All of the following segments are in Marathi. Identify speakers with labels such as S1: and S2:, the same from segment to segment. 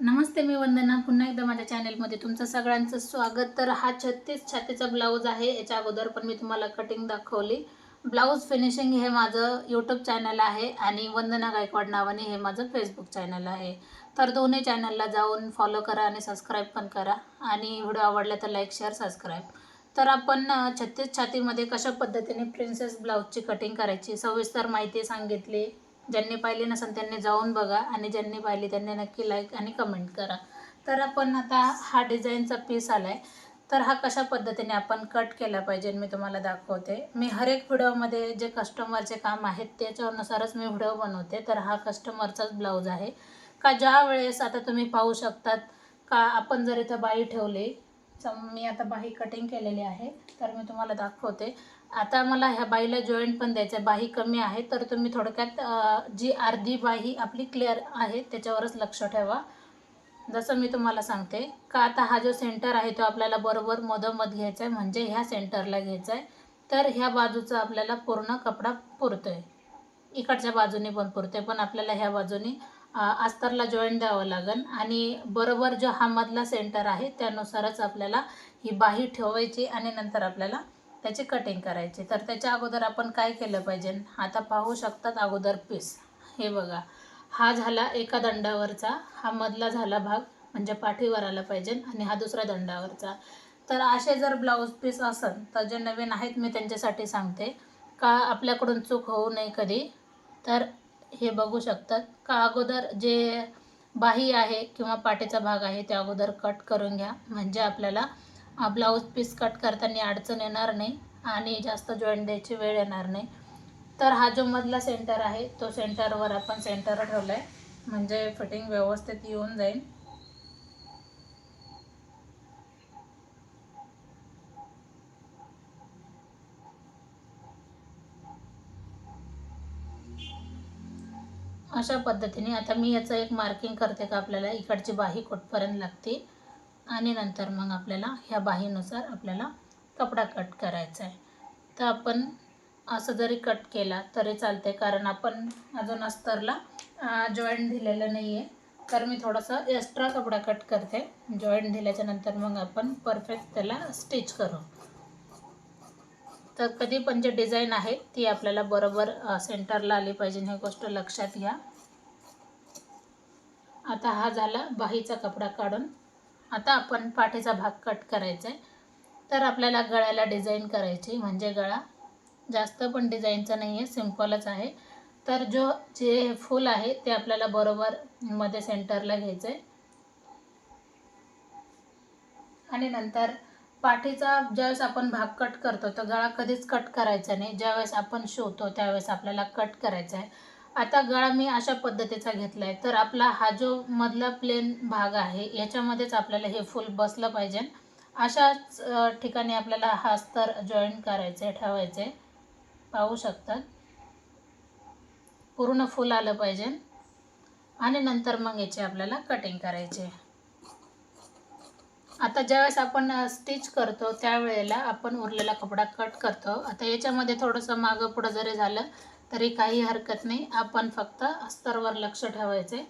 S1: नमस्ते मी वंदना. पुन्हा एकदा माझ्या चॅनेलमध्ये तुमचं सगळ्यांचं स्वागत. तर हा छत्तीस छातीचा ब्लाऊज आहे. याच्या अगोदर पण मी तुम्हाला कटिंग दाखवली. ब्लाऊज फिनिशिंग हे माझं यूट्यूब चॅनल आहे आणि वंदना गायकवाड नावाने हे माझं फेसबुक चॅनल आहे. तर दोन्ही चॅनलला जाऊन फॉलो करा आणि सबस्क्राईब पण करा. आणि व्हिडिओ आवडला तर लाईक शेअर सबस्क्राईब तर आपण छत्तीस छातीमध्ये कशा पद्धतीने प्रिन्सेस ब्लाऊजची कटिंग करायची? सविस्तर माहिती सांगितली. ज्यांनी पाहिली नसेल त्यांनी जाऊन बघा आणि ज्यांनी पाहिली त्यांनी नक्की लाईक आणि कमेंट करा. तर आपण आता हा डिझाईनचा पीस आला आहे तर हा कशा पद्धतीने आपण कट केला पाहिजे मी तुम्हाला दाखवते. मी हर एक व्हिडिओमध्ये जे कस्टमरचे काम आहेत त्याच्यानुसारच मी व्हिडिओ बनवते. तर हा कस्टमरचाच ब्लाऊज आहे. का ज्या वेळेस आता तुम्ही पाहू शकतात का आपण जर इथं बाई ठेवली मी आता बाही कटिंग केलेली आहे. तर मी तुम्हाला दाखवते. आता मला ह्या बाईला जॉईंट पण द्यायचं आहे बाही कमी आहे तर तुम्ही थोडक्यात जी अर्धी बाही आपली क्लिअर आहे त्याच्यावरच लक्ष ठेवा. जसं मी तुम्हाला सांगते का आता हा जो सेंटर आहे तो आपल्याला बरोबर मधोमध घ्यायचा आहे म्हणजे ह्या सेंटरला घ्यायचा आहे तर ह्या बाजूचा आपल्याला पूर्ण कपडा पुरतो आहे इकडच्या बाजूने पण पुरते पण आपल्याला ह्या बाजूने अस्तरला जॉईंट द्यावं लागेल आणि बरोबर जो हा मधला सेंटर आहे त्यानुसारच आपल्याला ही बाही ठेवायची आणि नंतर आपल्याला त्याची कटिंग करायची. तर त्याच्या अगोदर आपण काय केलं पाहिजे? आता पाहू शकतात अगोदर पीस हे बघा. हा झाला एका दंडावरचा. हा मधला झाला भाग. म्हणजे पाठीवर आला पाहिजे आणि हा दुसरा दंडावरचा. तर असे जर ब्लाऊज पीस असेल तर जे नवीन आहेत मी त्यांच्यासाठी सांगते. का आपल्याकडून चूक होऊ नये कधी? तर हे बघू शकतात. का अगोदर जे बाही आहे किंवा पाठीचा भाग आहे ते अगोदर कट करून घ्या. म्हणजे आपल्याला ब्लाऊज पीस कट करताना अडचण येणार नाही आणि जास्त जॉईंट द्यायची वेळ येणार नाही. तर हा जो मधला सेंटर आहे तो सेंटरवर आपण सेंटर ठेवला आहे म्हणजे फिटिंग व्यवस्थित येऊन जाईल. अशा पद्धतीने आता मी याचं एक मार्किंग करते का आपल्याला इकडची बाही कुठपर्यंत लागते. आणि नंतर मग आपल्याला ह्या बाहीनुसार आपल्याला कपडा कट करायचा आहे. तर आपण असं जरी कट केला तरी चालते कारण आपण अजून अस्तरला जॉईंट दिलेलं नाही आहे तर मी थोडंसं एक्स्ट्रा कपडा कट करते. जॉईंट दिल्याच्या नंतर मग आपण परफेक्ट त्याला स्टिच करू. तर कधी पण जे डिझाईन आहे ती आपल्याला बरोबर सेंटरला आली पाहिजे. ही गोष्ट लक्षात घ्या. आता हा झाला बाहीचा कपडा काढून. आता आपण पाठीचा भाग कट करायचा आहे तर आपल्याला गळ्याला डिझाईन करायची म्हणजे गळा जास्त पण डिझाईनचा नाही आहे सिम्पलच आहे. तर जो जे फूल आहे ते आपल्याला बरोबर मध्ये सेंटरला घ्यायचं आहे आणि नंतर पाठीचा ज्यावेळेस आपण भाग कट करतो तर गळा कधीच कट करायचा नाही. ज्यावेळेस आपण शिवतो त्यावेळेस आपल्याला कट करायचा आहे आता गळा मी अशा पद्धतीचा घेतला आहे तर आपला हा जो मधला प्लेन भाग आहे याच्यामध्येच आपल्याला हे फुल बसलं पाहिजे. अशाच ठिकाणी आपल्याला हा स्तर जॉईन करायचे ठेवायचे पाहू शकतात. पूर्ण फुल आलं पाहिजे. आणि नंतर मग याची आपल्याला कटिंग करायची आता ज्यावेळेस आपण स्टिच करतो त्यावेळेला आपण उरलेला कपडा कट करतो. आता याच्यामध्ये थोडंसं मागं पुढं जरी झालं तरी काही हरकत नाही. आपण फक्त अस्तरवर लक्ष ठेवायचं. आहे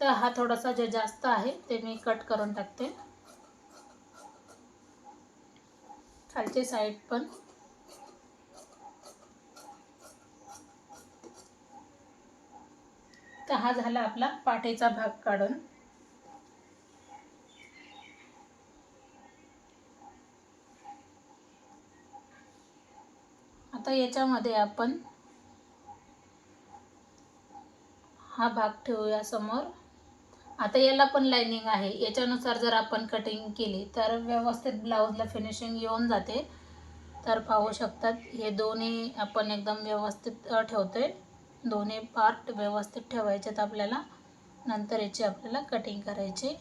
S1: तर हा थोडासा जे जास्त आहे ते मी कट करून टाकते. खालची साईड पण. तर हा झाला आपला पाठीचा भाग काढून. आता याच्यामध्ये आपण हा भाग ठेवूया समोर. आता याला पण लायनिंग आहे. याच्यानुसार जर आपण कटिंग केली तर व्यवस्थित ब्लाऊजला फिनिशिंग येऊन जाते. तर पाहू शकतात हे दोन्ही आपण एकदम व्यवस्थित ठेवतो ठेवतोय. दोन्ही पार्ट व्यवस्थित ठेवायचेत आपल्याला. नंतर याची आपल्याला कटिंग करायची.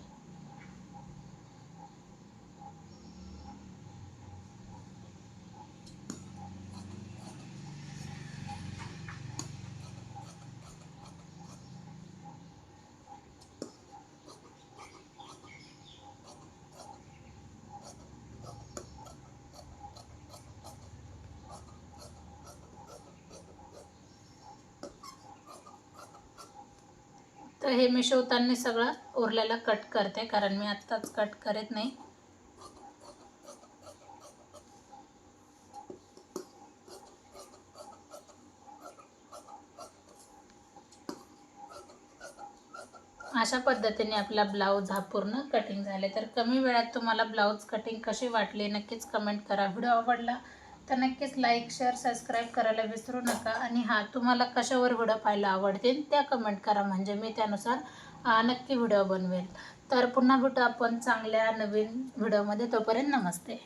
S1: तर हे मी शिवताना सगळं उरलेलं कट करते कारण मी आत्ताच कट करत नाही. अशा पद्धतीने आपला ब्लाऊज हा पूर्ण कटिंग झाले. तर कमी वेळात तुम्हाला ब्लाऊज कटिंग कशी वाटली नक्कीच कमेंट करा. व्हिडिओ आवडला तर नक्कीच लाईक शेअर सबस्क्राईब करायला विसरू नका. आणि हा तुम्हाला कशावर व्हिडिओ पाहायला आवडतील त्या कमेंट करा. म्हणजे मी त्यानुसार नक्की व्हिडिओ बनवेल. तर पुन्हा भेटू आपण चांगल्या नवीन व्हिडिओमध्ये तोपर्यंत नमस्ते.